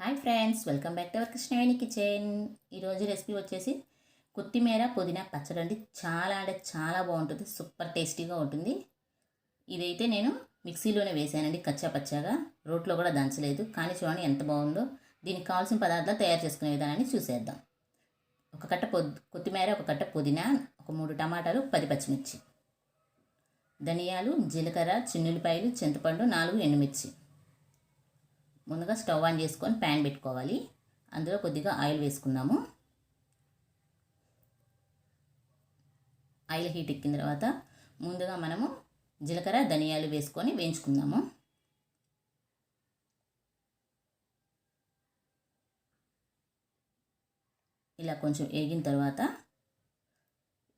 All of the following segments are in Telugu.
Hi friends welcome back to our Krishnaveni kitchen. ఈరోజు రెసిపీ వచ్చేసి కొత్తిమీర పుదీనా పచ్చడి అండి చాలా అంటే చాలా బాగుంటుంది సూపర్ టేస్టీగా ఉంటుంది. ఇదైతే నేను మిక్సీలోనే వేసానండి కచ్చా పచ్చాగా. రోట్లో కూడా దంచలేదు కానీ చూడండి ఎంత బాగుందో. దీనికి కావాల్సిన పదార్థాలు తయారు చేసుకునే విధానాన్ని చూసేద్దాం. ఒక కట్ట పొద్ కొత్తిమీర ఒక కట్ట పుదీనా ఒక మూడు టమాటాలు పది పచ్చిమిర్చి. ధనియాలు జీలకర్ర చిన్నులపాయలు చింతపండు నాలుగు ఎండుమిర్చి. ముందుగా స్టవ్ ఆన్ చేసుకొని ప్యాన్ పెట్టుకోవాలి. అందులో కొద్దిగా ఆయిల్ వేసుకుందాము. ఆయిల్ హీట్ ఎక్కిన తర్వాత ముందుగా మనము జీలకర్ర ధనియాలు వేసుకొని వేయించుకుందాము. ఇలా కొంచెం వేగిన తర్వాత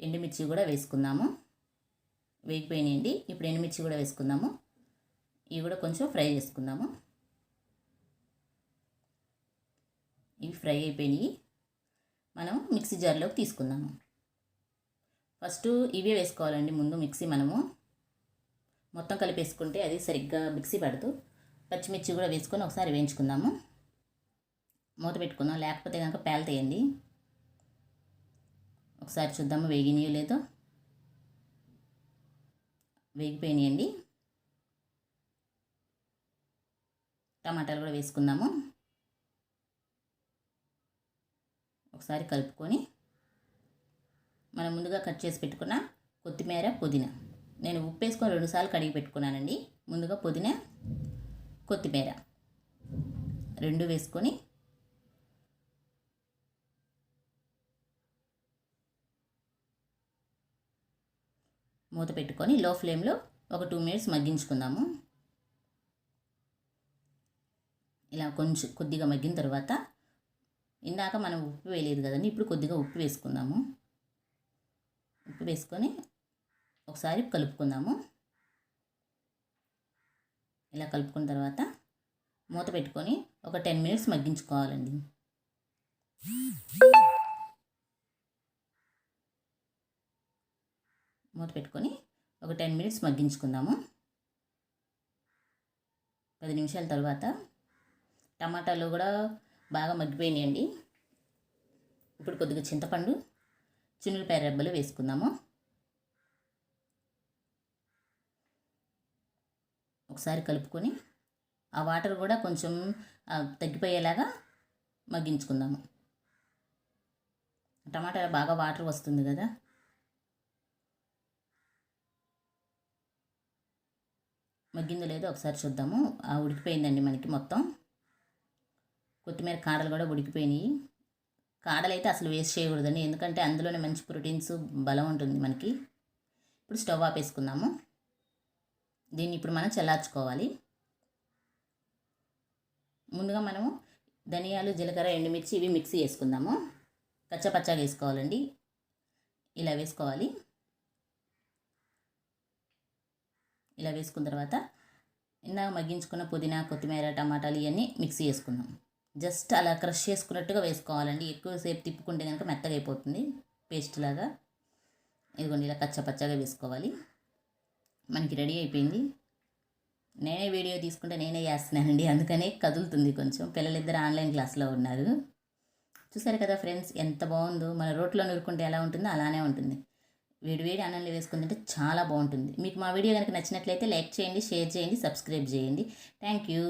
ఎండుమిర్చి కూడా వేసుకుందాము. వేగిపోయినాయండి. ఇప్పుడు ఎండుమిర్చి కూడా వేసుకుందాము. ఇవి కూడా కొంచెం ఫ్రై చేసుకుందాము ఇవి ఫ్రై అయిపోయినాయి. మనం మిక్సీ జార్లోకి తీసుకుందాము. ఫస్ట్ ఇవే వేసుకోవాలండి ముందు మిక్సీ మనము. మొత్తం కలిపేసుకుంటే అది సరిగ్గా మిక్సీ పడుతూ పచ్చిమిర్చి కూడా వేసుకొని ఒకసారి వేయించుకుందాము. మూత పెట్టుకుందాం. లేకపోతే కనుక పేలతేయండి. ఒకసారి చూద్దాము వేగినాయో లేదో. వేగిపోయినాయండి. టమాటాలు కూడా వేసుకుందాము. ఒకసారి కలుపుకొని మనం ముందుగా కట్ చేసి పెట్టుకున్న కొత్తిమీర పుదీనా. నేను ఉప్పు వేసుకొని రెండుసార్లు కడిగి పెట్టుకున్నానండి. ముందుగా పుదీనా కొత్తిమీర రెండు వేసుకొని మూత పెట్టుకొని లో ఫ్లేమ్లో ఒక టూ మినిట్స్ మగ్గించుకుందాము. ఇలా కొంచెం కొద్దిగా మగ్గిన తర్వాత ఇందాక మనం ఉప్పు వేయలేదు కదండి ఇప్పుడు కొద్దిగా ఉప్పు వేసుకుందాము. ఉప్పు వేసుకొని ఒకసారి కలుపుకుందాము. ఇలా కలుపుకున్న తర్వాత మూత పెట్టుకొని ఒక టెన్ మినిట్స్ మగ్గించుకోవాలండి. మూత పెట్టుకొని ఒక టెన్ మినిట్స్ మగ్గించుకుందాము. పది నిమిషాల తర్వాత టమాటాలు కూడా బాగా మగ్గిపోయినాయండి. ఇప్పుడు కొద్దిగా చింతపండు చిన్నుల రెబ్బలు వేసుకుందాము. ఒకసారి కలుపుకొని ఆ వాటర్ కూడా కొంచెం తగ్గిపోయేలాగా మగ్గించుకుందాము. టమాటా బాగా వాటర్ వస్తుంది కదా. మగ్గిందో లేదో ఒకసారి చూద్దాము. ఆ ఉడికిపోయిందండి మనకి మొత్తం. కొత్తిమీర కాడలు కూడా ఉడికిపోయినాయి. కాడలు అయితే అసలు వేస్ట్ చేయకూడదండి. ఎందుకంటే అందులోనే మంచి ప్రోటీన్స్ బలం ఉంటుంది మనకి. ఇప్పుడు స్టవ్ ఆపేసుకుందాము. దీన్ని ఇప్పుడు మనం చల్లార్చుకోవాలి. ముందుగా మనము ధనియాలు జీలకర్ర ఎండుమిర్చి ఇవి మిక్సీ వేసుకుందాము కచ్చపచ్చగా వేసుకోవాలండి. ఇలా వేసుకోవాలి. ఇలా వేసుకున్న తర్వాత ఇందాక మగ్గించుకున్న పుదీనా కొత్తిమీర టమాటాలు ఇవన్నీ మిక్సీ వేసుకుందాం జస్ట్ అలా క్రష్ చేసుకున్నట్టుగా వేసుకోవాలండి. ఎక్కువసేపు తిప్పుకుంటే కనుక మెత్తగా అయిపోతుంది పేస్ట్ లాగా. ఇదిగోండి ఇలా కచ్చపచ్చగా వేసుకోవాలి. మనకి రెడీ అయిపోయింది. నేనే వీడియో తీసుకుంటే నేనే చేస్తున్నానండి. అందుకనే కదులుతుంది కొంచెం. పిల్లలిద్దరు ఆన్లైన్ క్లాస్లో ఉన్నారు. చూసారు కదా ఫ్రెండ్స్ ఎంత బాగుందో. మన రోట్లో నూరుకుంటే ఎలా ఉంటుందో అలానే ఉంటుంది. వేడి వేడి అన్నంలో వేసుకుంటుంటే చాలా బాగుంటుంది. మీకు మా వీడియో కనుక నచ్చినట్లయితే లైక్ చేయండి షేర్ చేయండి సబ్స్క్రైబ్ చేయండి. Thank you.